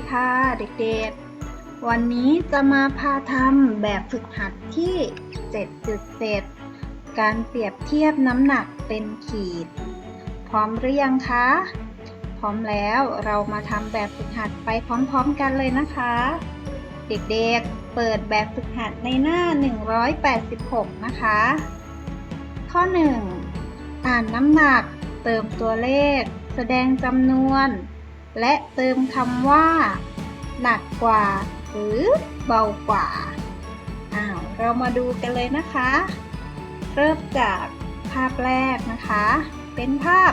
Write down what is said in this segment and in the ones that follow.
ดีค่ะเด็กๆ วันนี้จะมาพาทำแบบฝึกหัดที่ 7.7 การเปรียบเทียบน้ำหนักเป็นขีด พร้อมหรือยังคะ พร้อมแล้วเรามาทำแบบฝึกหัดไปพร้อมๆกันเลยนะคะ เด็กๆ เปิดแบบฝึกหัดในหน้า 186 นะคะ ข้อ 1 อ่านน้ำหนัก เติมตัวเลข แสดงจำนวน และเติมคำว่า หนักกว่า หรือเบากว่า อ้าว เรามาดูกันเลยนะคะ เริ่มจากภาพแรกนะคะ เป็นภาพ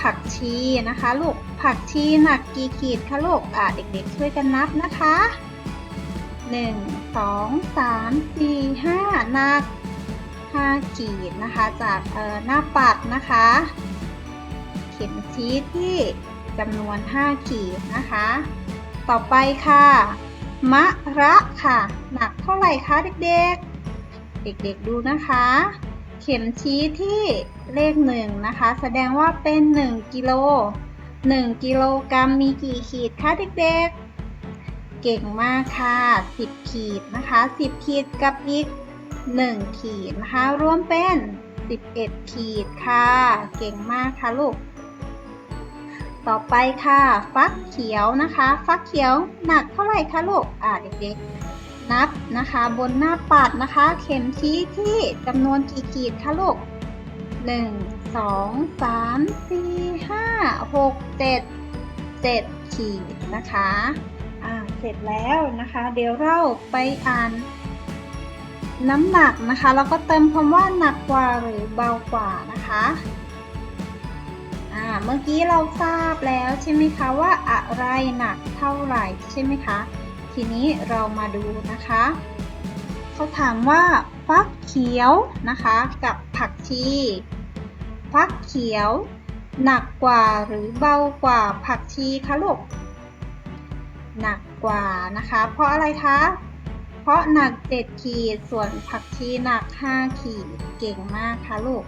ผักชีนะคะลูก ผักชีหนักกี่ขีดคะลูก อ่าเด็กๆช่วยกันนับนะคะ 1 2 3 4 5หนัก5ขีดนะคะ จากเอ่อหน้าปัดนะคะ เข็มชี้ที่ จำนวน 5 ขีดนะคะ ต่อไปค่ะ มะระค่ะ หนักเท่าไหร่คะเด็กๆ เด็กๆดูนะคะ เข็มชี้ที่เลขหนึ่งนะคะ แสดงว่าเป็น 1 กิโล 1 กิโลกรัมมีกี่ขีดคะเด็กๆ เก่งมากค่ะ 10 ขีดนะคะ 10 ขีดกับอีก 1 ขีดนะคะ รวมเป็น 11 ขีดค่ะ เก่งมากค่ะลูก ต่อไปค่ะ ฟักเขียวนะคะ ฟักเขียวหนักเท่าไหร่คะลูกอ่าเด็กๆ นับนะคะ บนหน้าปัดนะคะ เข็มชี้ที่จำนวนกี่ขีดคะลูก1 2 3 4 5 6 7 7 ขีดนะคะอ่าเสร็จแล้วนะคะ เดี๋ยวเราไปอ่านน้ำหนักนะคะ แล้วก็เติมคำว่าหนักกว่าหรือเบากว่านะคะ เมื่อกี้เราทราบแล้วใช่ไหมคะว่าอะไรหนักเท่าไหร่ใช่ไหมคะ ทีนี้เรามาดูนะคะ เขาถามว่าฟักเขียวนะคะ กับผักชีฟักเขียว หนักกว่าหรือเบากว่าผักชีคะลูกหนักกว่านะคะ เพราะอะไรคะเพราะหนัก 7 ขีด ส่วนผักชีหนัก 5 ขีด เก่งมากค่ะลูก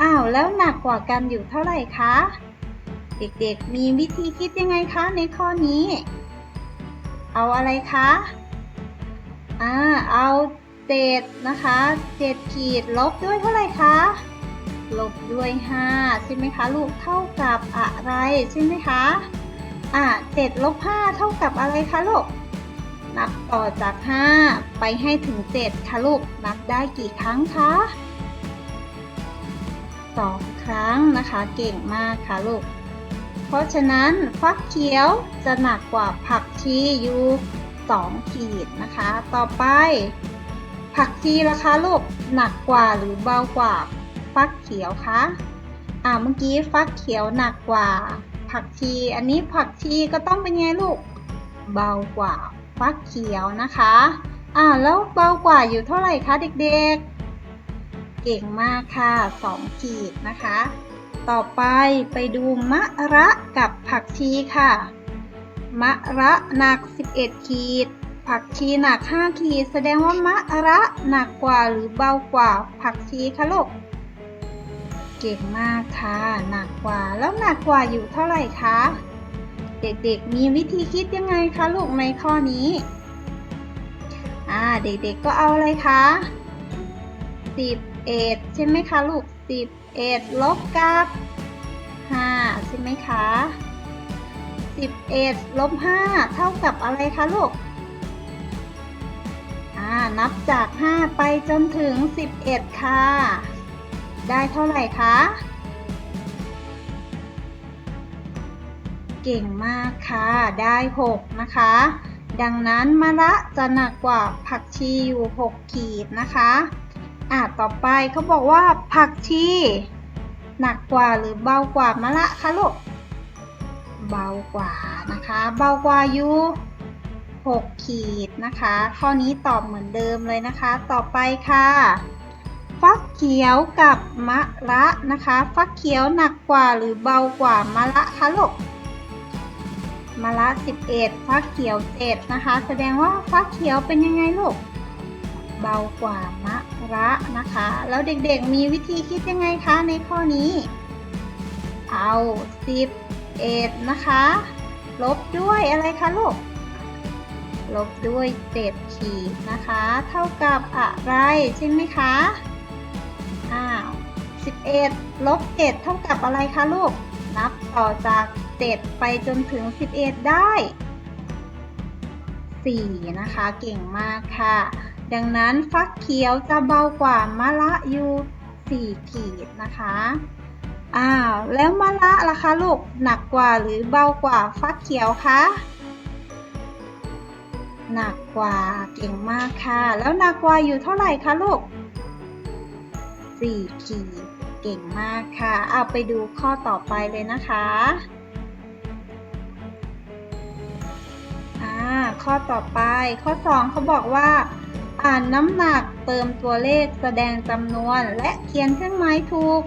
อ้าว แล้วหนักกว่ากันอยู่เท่าไหร่คะ เด็กๆ มีวิธีคิดยังไงคะในข้อนี้ เอาอะไรคะอ่าเอาเจ็ดนะคะเจ็ดขีดลบด้วยเท่าไหร่คะลบด้วยห้าใช่ไหมคะ ลูกเท่ากับอะไรใช่ไหมคะอ่าเจ็ดลบห้าเท่ากับอะไรคะลูกนับต่อจาก 5 ไปให้ถึง 7 ค่ะลูกนับได้กี่ครั้งคะ2ครั้งนะคะ เก่งมากค่ะลูก เพราะฉะนั้นฟักเขียวจะหนักกว่าผักชีอยู่2ขีดนะคะ ต่อไป ผักชีราคาลูกหนักกว่าหรือเบากว่าฟักเขียวคะอ่าเมื่อกี้ฟักเขียวหนักกว่า ผักชี อันนี้ผักชีก็ต้องเป็นไงลูก เบากว่าฟักเขียวนะคะอ่าแล้วเบากว่าอยู่เท่าไหร่คะเด็กๆ เก่งมากค่ะ 2 ขีดนะคะ ต่อไปไปดูมะระกับผักชีค่ะ มะระหนัก 11 ขีด ผักชีหนัก 5 ขีด แสดงว่ามะระหนักกว่าหรือเบากว่าผักชีคะลูก เก่งมากค่ะ หนักกว่าแล้วหนักกว่าอยู่เท่าไหร่คะ เด็กๆ มีวิธีคิดยังไงคะลูกในข้อนี้ อ่า เด็กๆ ก็เอาอะไรคะ11 ใช่ไหมคะลูก 11 ลบกับ5ใช่ไหมคะ 11 ลบ 5 เท่ากับอะไรคะลูกอ่านับจาก 5 ไปจนถึง 11 ค่ะ ได้เท่าไหร่คะ เก่งมากค่ะ ได้ 6 นะคะ ดังนั้นมะระจะหนักกว่าผักชีอยู่ 6 ขีดนะคะ อะต่อไปเขาบอกว่าผักชี หนักกว่าหรือเบากว่ามะระคะลูก เบากว่านะคะ เบากว่าอยู่6ขีดนะคะ ข้อนี้ตอบเหมือนเดิมเลยนะคะ ต่อไปค่ะ ฟักเขียวกับมะระนะคะ ฟักเขียวหนักกว่าหรือเบากว่ามะระคะลูกมะระ11 ฟักเขียว7นะคะ แสดงว่าฟักเขียวเป็นยังไงลูก เบากว่ามะระนะคะ แล้วเด็กๆมีวิธีคิดยังไงคะในข้อนี้ เอา11นะคะ ลบด้วยอะไรคะลูก ลบด้วย7ขีดนะคะ เท่ากับอะไรใช่ไหมคะอ้าว11ลบ7เท่ากับอะไรคะลูก นับต่อจาก 7 ไปจนถึง 11 ได้ 4 นะคะ เก่งมากค่ะ ดังนั้นฟักเขียวจะเบากว่ามะละอยู่4ขีดนะคะอ้าวแล้วมะละล่ะคะลูกหนักกว่าหรือเบากว่าฟักเขียวคะหนักกว่าเก่งมากค่ะ แล้วหนักกว่าอยู่เท่าไหร่คะลูก4ขีดเก่งมากค่ะ เอาไปดูข้อต่อไปเลยนะคะอ่าข้อต่อไปข้อ 2เขาบอกว่า อ่านน้ำหนักเติมตัวเลขแสดงจำนวนและเขียนเครื่องหมายถูก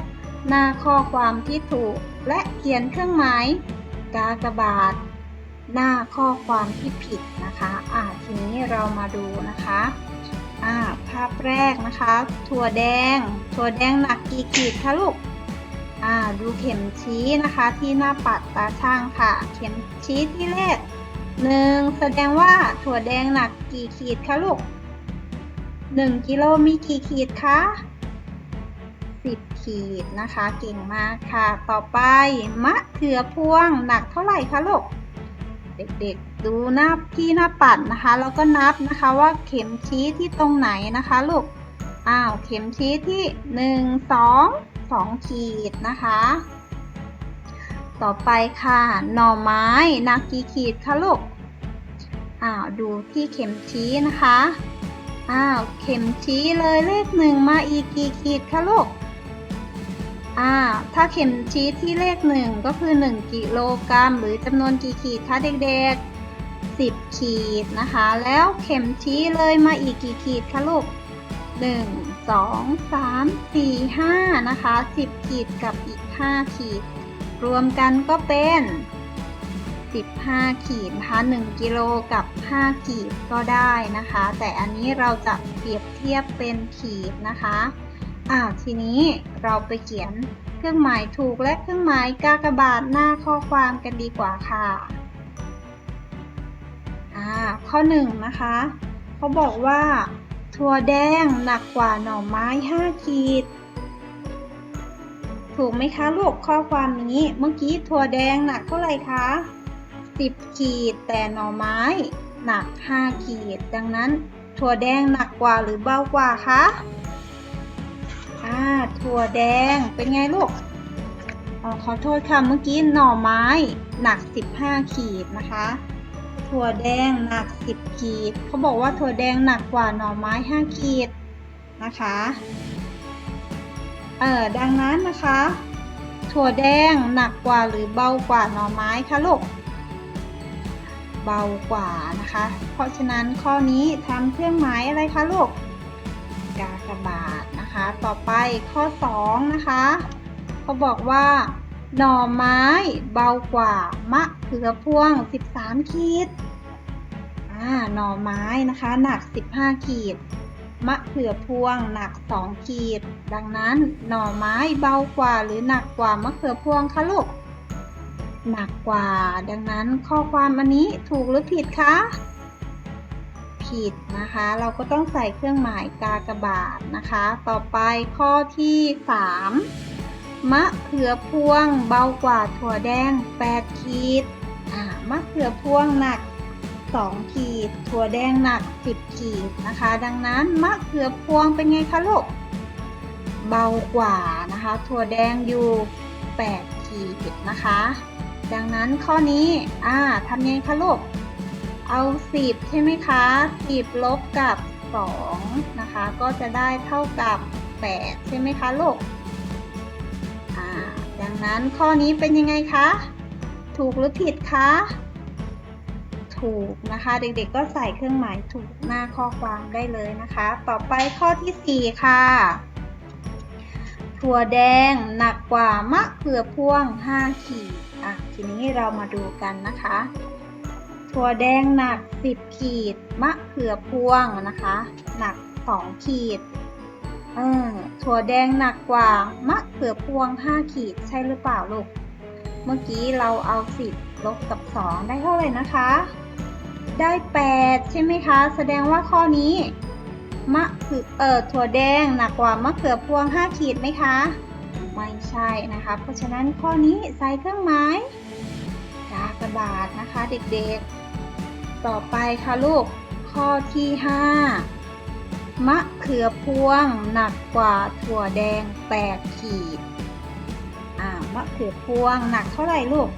หน้าข้อความที่ถูก และเขียนเครื่องหมายกากบาท หน้าข้อความที่ผิดนะคะอ่าทีนี้เรามาดูนะคะอ่าภาพแรกนะคะ ถั่วแดง ถั่วแดงหนักกี่ขีดคะลูกอ่าดูเข็มชี้นะคะที่หน้าปัดตาช่างค่ะ เข็มชี้ที่เลขหนึ่งแสดงว่าถั่วแดงหนักกี่ขีดคะลูก หนึ่งกิโลมีกี่ขีดคะสิบขีดนะคะ เก่งมากค่ะ ต่อไปมะเขือพวงหนักเท่าไหร่คะลูก เด็กๆดูหน้าที่หน้าปัดนะคะ แล้วก็นับนะคะว่าเข็มชี้ที่ตรงไหนนะคะลูก อ้าวเข็มชี้ที่1 2 2ขีดนะคะ ต่อไปค่ะ หน่อไม้หนักกี่ขีดคะลูก อ้าวดูที่เข็มชี้นะคะ อ้าว เข็มชี้เลยเลขหนึ่งมาอีกกี่ขีดคะลูกอ่า ถ้าเข็มชี้ที่เลขหนึ่งก็คือ 1 กิโลกรัม หรือจำนวนกี่ขีดคะเด็กๆ 10 ขีดนะคะ แล้วเข็มชี้เลยมาอีกกี่ขีดคะลูก 1 2 3 4 5 นะคะ 10 ขีดกับอีก 5 ขีด รวมกันก็เป็น 15 ขีดนะคะ1กิโลกับ 5 ขีดก็ได้นะคะ แต่อันนี้เราจะเปรียบเทียบเป็นขีดนะคะอ่าทีนี้เราไปเขียนเครื่องหมายถูกและเครื่องหมายกากบาทหน้าข้อความกันดีกว่าค่ะอ่าข้อ1นะคะเขาบอกว่าถั่วแดงหนักกว่าหน่อไม้ 5 ขีด ถูกไหมคะลูกข้อความนี้เมื่อกี้ถั่วแดงหนักเท่าไหร่คะ 10 ขีด แต่หน่อไม้ หนัก 5 ขีด ดังนั้น ถั่วแดงหนักกว่าหรือเบากว่าคะอ่าถั่วแดงเป็นไงลูกออขอโทษค่ะเมื่อกี้หน่อไม้หนัก 15 ขีดนะคะ ถั่วแดงหนัก 10 ขีดเขาบอกว่าถั่วแดงหนักกว่าหน่อไม้ 5 ขีดนะคะเออดังนั้นนะคะ ถั่วแดงหนักกว่าหรือเบากว่าหน่อไม้คะลูก เบากว่านะคะ เพราะฉะนั้นข้อนี้ทำเครื่องหมายอะไรคะลูก กากบาทนะคะ ต่อไปข้อ 2 นะคะเขาบอกว่าหน่อไม้เบากว่ามะเขือพวง 13 ขีด อ่า หน่อไม้นะคะ หนัก 15 ขีด มะเขือพวงหนัก 2 ขีด ดังนั้นหน่อไม้เบากว่าหรือหนักกว่ามะเขือพวงคะลูก หนักกว่า ดังนั้นข้อความอันนี้ถูกหรือผิดคะ ผิดนะคะ เราก็ต้องใส่เครื่องหมายกากบาทนะคะ ต่อไปข้อที่ 3 มะเขือพวงเบากว่าถั่วแดง 8 ขีดอ่ามะเขือพวงหนัก 2 ขีด ถั่วแดงหนัก 10 ขีดนะคะ ดังนั้นมะเขือพวงเป็นไงคะลูก เบากว่านะคะ ถั่วแดงอยู่ 8 ขีดนะคะ ดังนั้นข้อนี้อ่าทำยังไงคะลูก เอา 10 ใช่ไหมคะ 10 ลบกับ 2 นะคะ ก็จะได้เท่ากับ 8 ใช่ไหมคะลูก อ่า ดังนั้นข้อนี้เป็นยังไงคะ ถูกหรือผิดคะ ถูกนะคะ เด็กๆก็ใส่เครื่องหมายถูกหน้าข้อความได้เลยนะคะ ต่อไปข้อที่ 4 ค่ะถั่วแดงหนักกว่ามะเขือพวง 5 ขีด อะทีนี้เรามาดูกันนะคะ ถั่วแดงหนัก 10 ขีด มะเขือพวงนะคะ หนัก 2 ขีดเออถั่วแดงหนักกว่ามะเขือพวง 5 ขีดใช่หรือเปล่าลูก เมื่อกี้เราเอา 10 ลบกับ 2 ได้เท่าไหร่นะคะ ได้ 8 ใช่ไหมคะ แสดงว่าข้อนี้มะเขือเออถั่วแดงหนักกว่ามะเขือพวง 5 ขีดไหมคะ ไม่ใช่นะคะ เพราะฉะนั้นข้อนี้ใส่เครื่องหมายกากบาทนะคะเด็กๆ ต่อไปค่ะลูก ข้อที่ 5 มะเขือพวงหนักกว่าถั่วแดง8ขีดอ่ามะเขือพวงหนักเท่าไหร่ลูก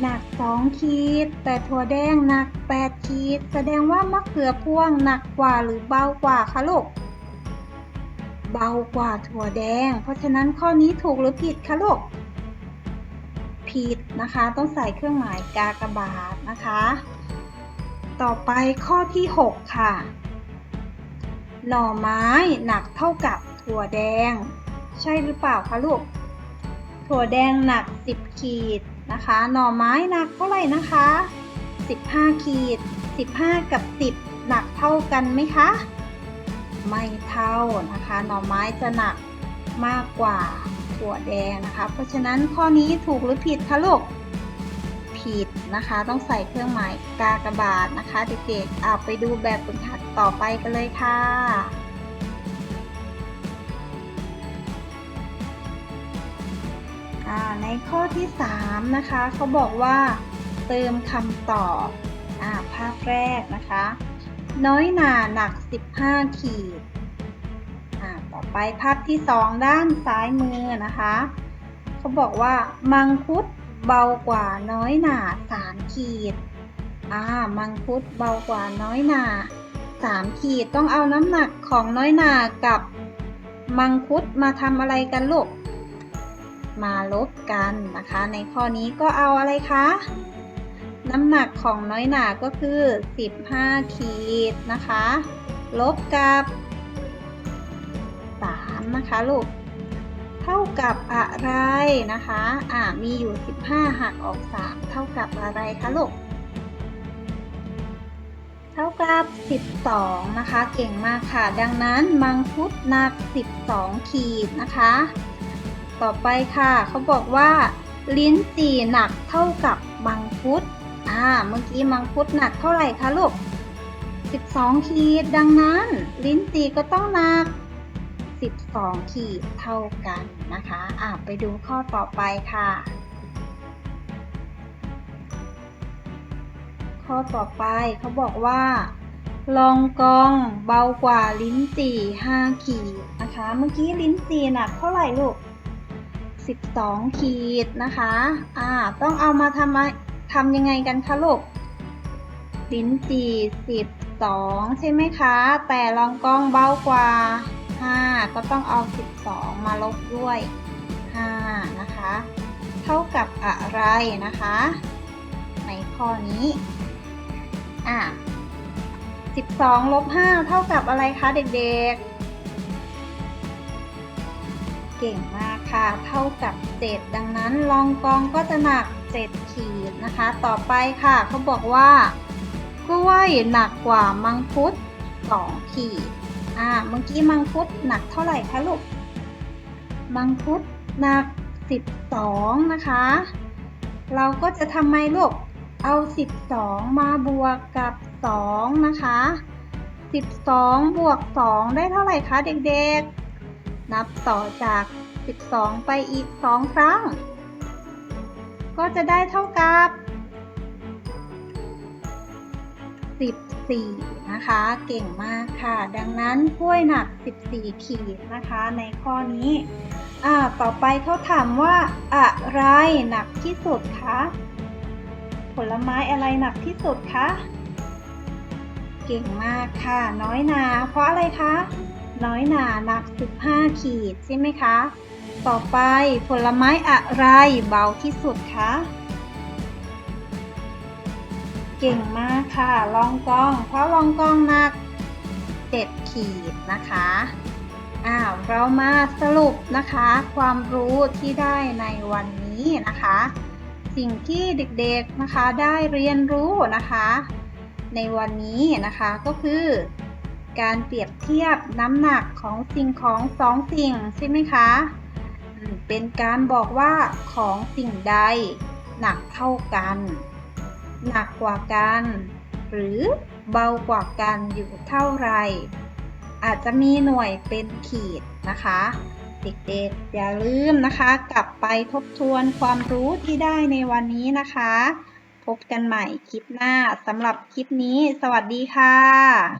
หนัก 2 ขีด แต่ถั่วแดงหนัก 8 ขีด แสดงว่ามะเขือพวงหนักกว่าหรือเบากว่าคะลูก เบากว่าถั่วแดง เพราะฉะนั้นข้อนี้ถูกหรือผิดคะลูก ผิดนะคะ ต้องใส่เครื่องหมายกากบาทนะคะ ต่อไปข้อที่ 6 ค่ะ หน่อไม้หนักเท่ากับถั่วแดง ใช่หรือเปล่าคะลูก ถั่วแดงหนัก 10 ขีดนะคะ หน่อไม้หนักเท่าไหร่นะคะ 15 ขีด 15 กับ 10 หนักเท่ากันไหมคะ ไม่เท่านะคะหน่อไม้จะหนักมากกว่าถั่วแดงนะคะ เพราะฉะนั้นข้อนี้ถูกหรือผิดคะลูกผิดนะคะ ต้องใส่เครื่องหมายกากบาทนะคะ เด็กๆเอาไปดูแบบฝึกหัดต่อไปกันเลยค่ะในข้อที่ 3 นะคะเขาบอกว่าเติมคำตอบอภาพแรกนะคะ น้อยหนาหนัก 15 ขีดอ่าต่อไปภาพที่ 2 ด้านซ้ายมือนะคะ เขาบอกว่า มังคุดเบากว่าน้อยหนา3ขีด อ่า มังคุดเบากว่าน้อยหนา3ขีด ต้องเอาน้ำหนักของน้อยหนากับมังคุดมาทำอะไรกันลูก มาลบกันนะคะ ในข้อนี้ก็เอาอะไรคะ น้ำหนักของน้อยหนาก็คือ 15 ขีดนะคะ ลบกับ 3 นะคะลูก เท่ากับอะไรนะคะ อ่ามีอยู่ 15หักออก 3 เท่ากับอะไรคะลูก เท่ากับ 12 นะคะ เก่งมากค่ะ ดังนั้นมังคุดหนัก 12 ขีดนะคะ ต่อไปค่ะ เขาบอกว่าลิ้นจี่หนักเท่ากับมังคุด อ่า เมื่อกี้มังคุดหนักเท่าไหร่คะลูก 12 ขีด ดังนั้น ลิ้นจี่ก็ต้องหนัก 12 ขีดเท่ากันนะคะ อ่าไปดูข้อต่อไปค่ะ ข้อต่อไปเขาบอกว่าลองกองเบากว่าลิ้นจี่5ขีดนะคะ เมื่อกี้ลิ้นจี่หนักเท่าไหร่ลูก 12 ขีดนะคะ อ่า ต้องเอามาทำอะ ทำยังไงกันคะลูกลิ้นจี่12ใช่ไหมคะ แต่ลองกล้องเบากว่า5ก็ต้องเอา12มาลบด้วย5นะคะ เท่ากับอะไรนะคะ ในข้อนี้อ่า12ลบ5เท่ากับอะไรคะเด็กๆ เก่งมากค่ะ เท่ากับ 7 ดังนั้นลองกองก็จะหนัก 7 ขีดนะคะ ต่อไปค่ะเขาบอกว่ากล้วยหนักกว่ามังคุด 2 ขีดอ่าเมื่อกี้มังคุดหนักเท่าไหร่คะลูก มังคุดหนัก 12 นะคะ เราก็จะทำไมลูก เอา 12 มาบวกกับ 2 นะคะ 12 บวก 2 ได้เท่าไหร่คะเด็กๆ นับต่อจาก 12 ไปอีก 2 ครั้ง ก็จะได้เท่ากับ 14 นะคะ เก่งมากค่ะ ดังนั้นกล้วยหนัก 14 ขีดนะคะ ในข้อนี้อ่าต่อไปเขาถามว่า อะไรหนักที่สุดคะ ผลไม้อะไรหนักที่สุดคะ เก่งมากค่ะ น้อยนา เพราะอะไรคะ น้อยหนาหนัก 15 ขีดใช่ไหมคะ ต่อไปผลไม้อะไรเบาที่สุดคะ เก่งมากค่ะลองกอง เพราะลองกองหนัก 7 ขีดนะคะอ้าวเรามาสรุปนะคะ ความรู้ที่ได้ในวันนี้นะคะ สิ่งที่เด็กๆนะคะได้เรียนรู้นะคะ ในวันนี้นะคะก็คือ การเปรียบเทียบน้ำหนักของสิ่งของสองสิ่งใช่ไหมคะ เป็นการบอกว่าของสิ่งใด หนักเท่ากัน หนักกว่ากัน หรือเบากว่ากันอยู่เท่าไร อาจจะมีหน่วยเป็นขีดนะคะ เด็กๆอย่าลืมนะคะ กลับไปทบทวนความรู้ที่ได้ในวันนี้นะคะ พบกันใหม่คลิปหน้าสำหรับคลิปนี้ สวัสดีค่ะ